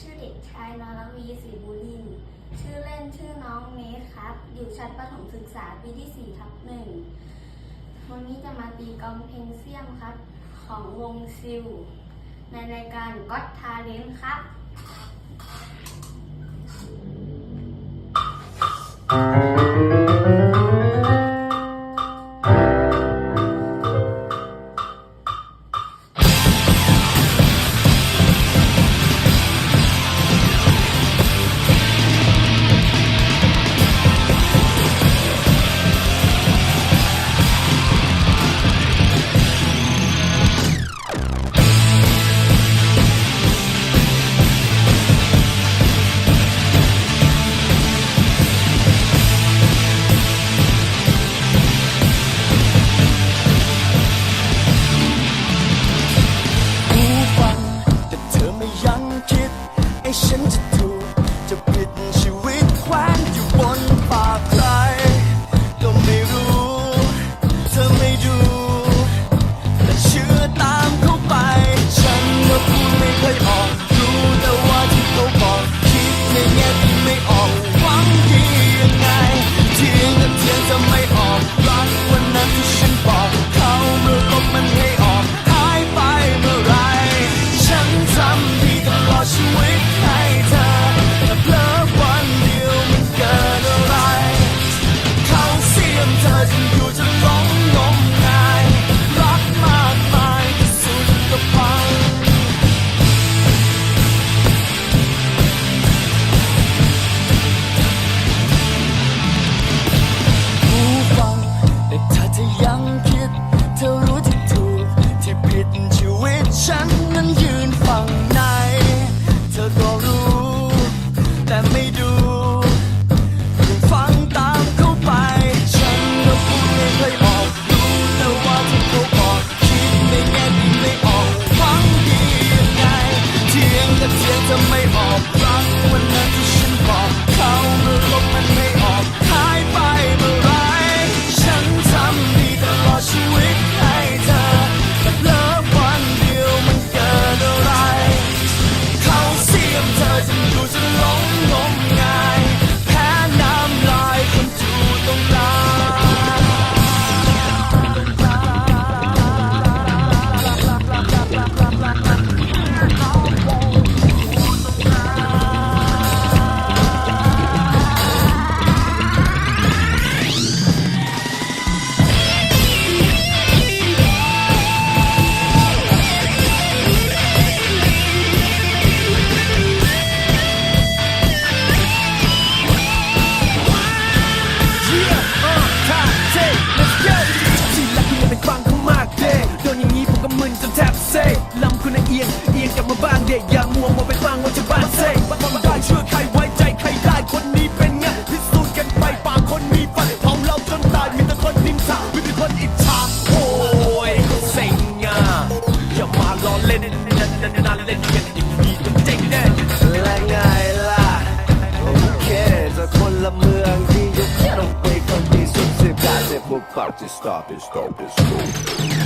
ชื่อเด็กชายนรวีศรีบุริน ชื่อเล่นชื่อน้องเมธครับ อยู่ชั้นประถมศึกษาปีที่4ทับหนึ่ง วันนี้จะมาตีกองเพลงเสียมครับ ของวงซิล ในรายการก็อดทาเลนครับ kid, ancient tool. rock stop it, stop it, stop it.